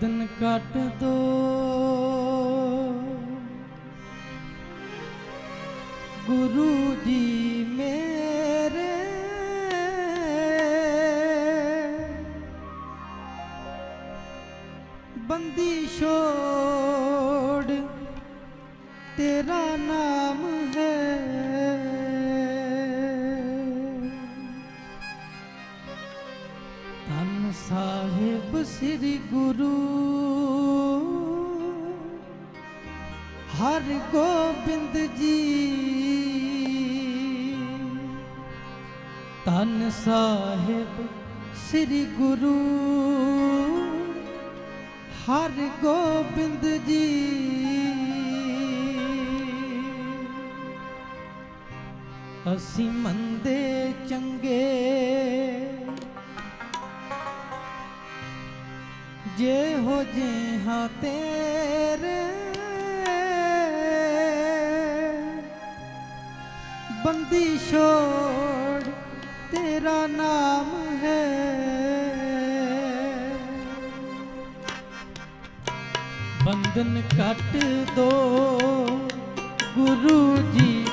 ਦਿਨ ਕੱਟ ਦੋ। ਗੁਰੂ ਜੀ ਮੇਰੇ ਸਾਹਿਬ ਸ੍ਰੀ ਗੁਰੂ। ਹਰ ਗੋਬਿੰਦ ਜੀ, ਧੰਨ ਸਾਹਿਬ ਸ੍ਰੀ ਗੁਰੂ। ਹਰ ਗੋਬਿੰਦ ਜੀ, ਅਸੀਂ ਮੰਦੇ ਚੰਗੇ। ਜੇ ਹੋ ਜੇ ਹਾਂ ਤੇਰੇ ਬੰਦੀ ਛੋੜ ਤੇਰਾ ਨਾਮ ਹੈ। ਬੰਧਨ ਕੱਟ ਦੋ ਗੁਰੂ ਜੀ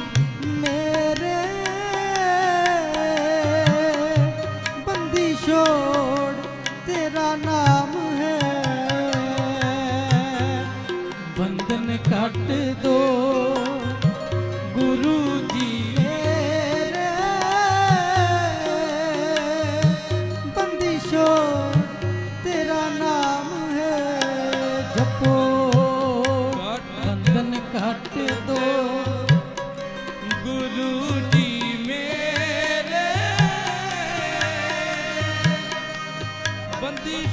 ਬੰਧਨ ਕੱਟ ਦੋ। ਗੁਰੂ ਜੀ ਮੇਰੇ ਬੰਦੀ ਤੇਰਾ ਨਾਮ ਹੈ ਜਪੋ। ਬੰਧਨ ਕੱਟ ਦੋ। ਗੁਰੂ ਜੀ ਮੇਰੇ ਬੰਦੀ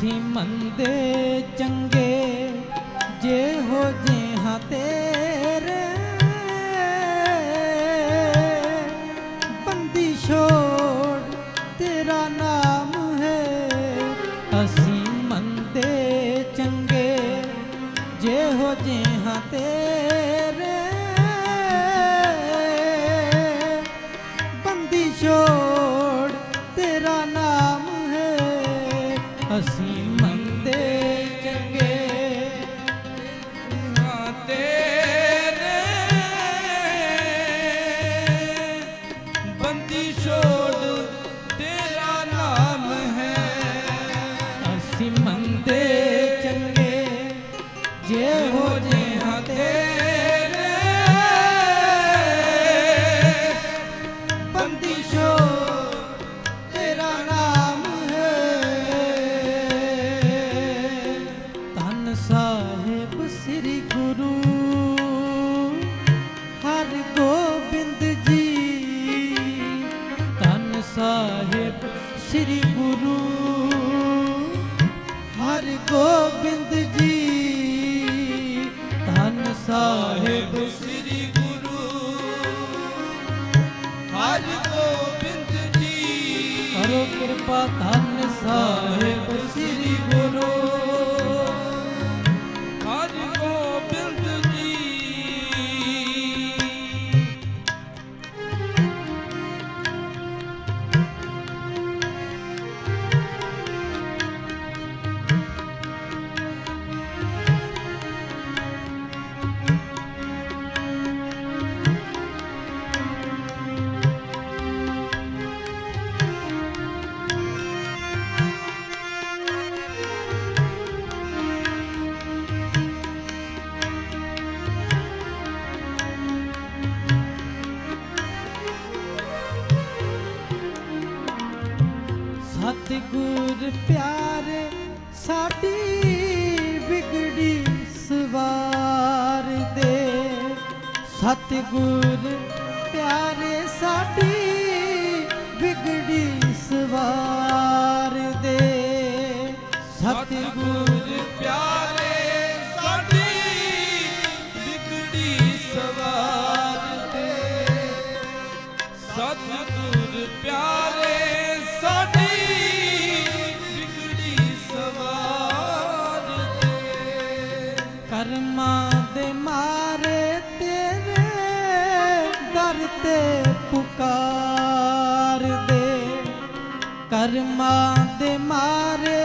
ਅਸੀਂ ਮੰਦੇ ਚੰਗੇ ਜੇ ਹੋ ਜੇ ਹਾਂ ਤੇ ਧੰਨ ਸਤਿਗੁਰ ਪਿਆਰੇ ਸਾਡੀ আর মাদে মারে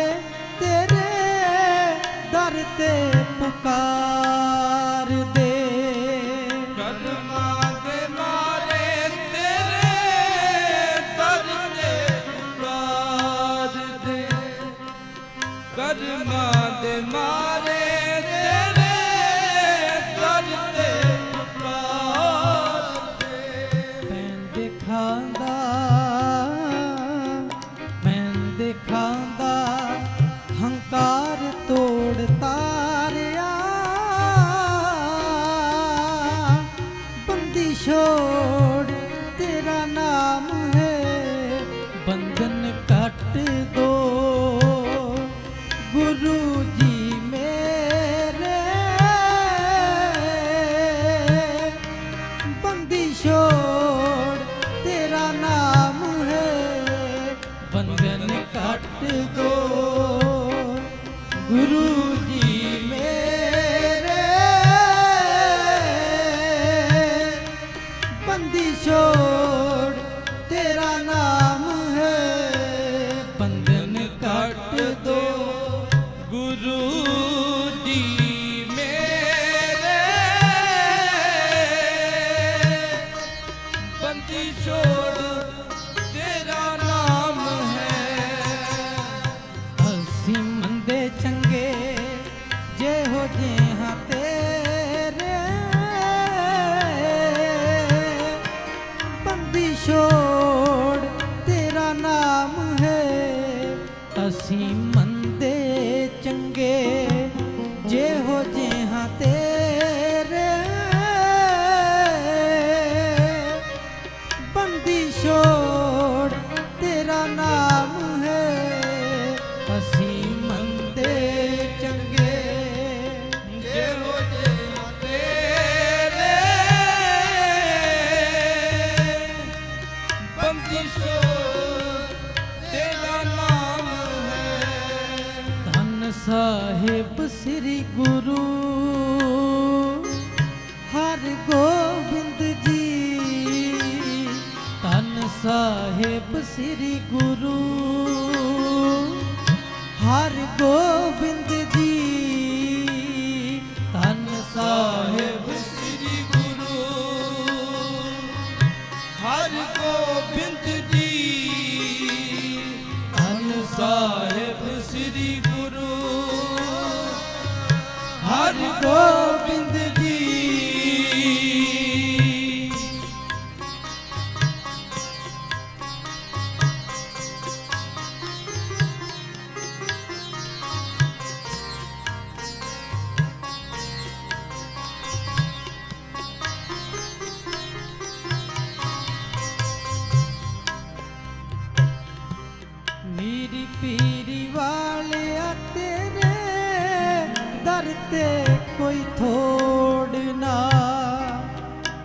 ਸਾਹਿਬ ਸ੍ਰੀ ਗੁਰੂ। ਹਰ ਗੋਬਿੰਦ ਜੀ, ਧੰਨ ਸਾਹਿਬ ਸ੍ਰੀ ਗੁਰੂ। ਹਰ ਗੋਬਿੰਦ ਜੀ, ਧੰਨ ਸਾਹਿਬ ਸ੍ਰੀ ਗੁਰੂ। ਹਰ ਗੋਬਿੰਦ ਪੀਰੀ ਵਾਲਿਆ ਥੋੜਨਾ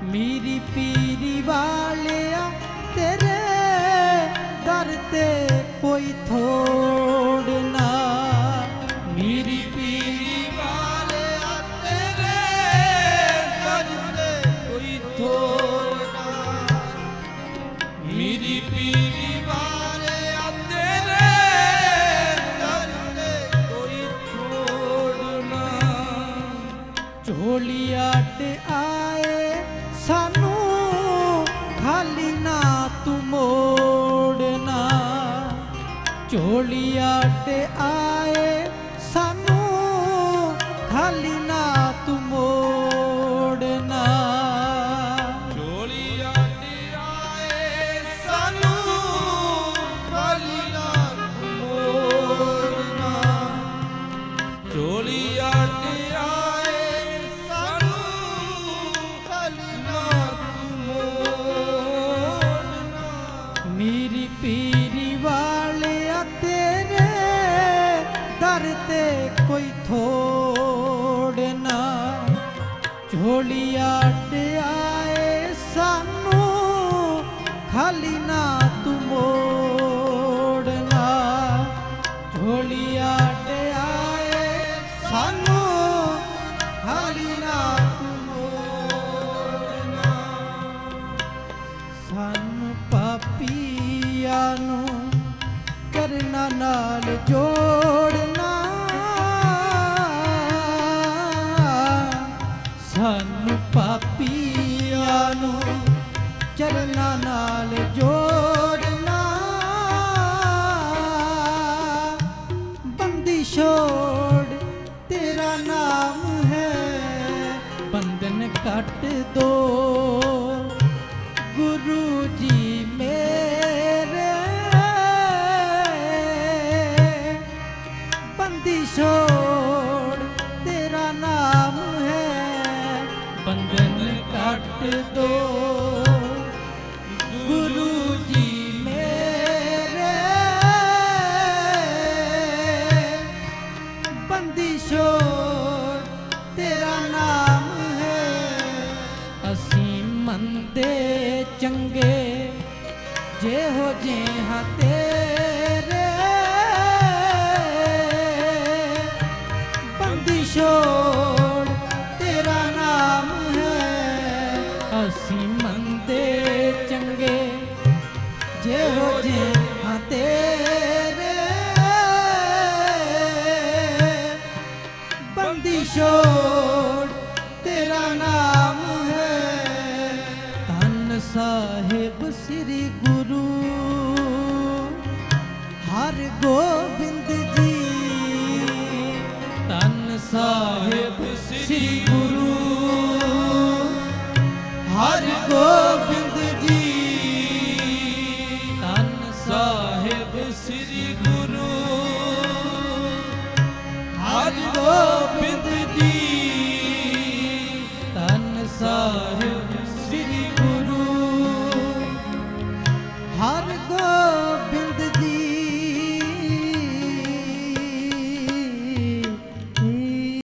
ਮੇਰੀ ਪੀਰੀ ਵਾਲਿਆ ਤੇਰੇ ਦਰ ਤੇ ਕੋਈ ਥੋੜ ਝੋਲੀ ਤੇ ਆਏ। ਨੂੰ ਚਰਨਾਂ ਨਾਲ ਜੋੜਨਾ। ਬੰਦੀ ਛੋੜ, ਤੇਰਾ ਨਾਮ ਹੈ। ਬੰਧਨ ਕੱਟ ਦੋ। ਗੁਰੂ ਜੀ ਮੇਰੇ। ਬੰਦੀ ਛੋੜ ਕੱਟ ਦੋ। ਗੁਰੂ ਜੀ ਮੇਰੇ ਬੰਦੀ ਤੇਰਾ ਨਾਮ ਹੈ। ਅਸੀਂ ਮੰਦੇ ਚੰਗੇ ਜੇ ਹੋ ਜੇ ਹਾਂ ਤੇਰੇ। ਬੰਦੀ ਬੰਦੀ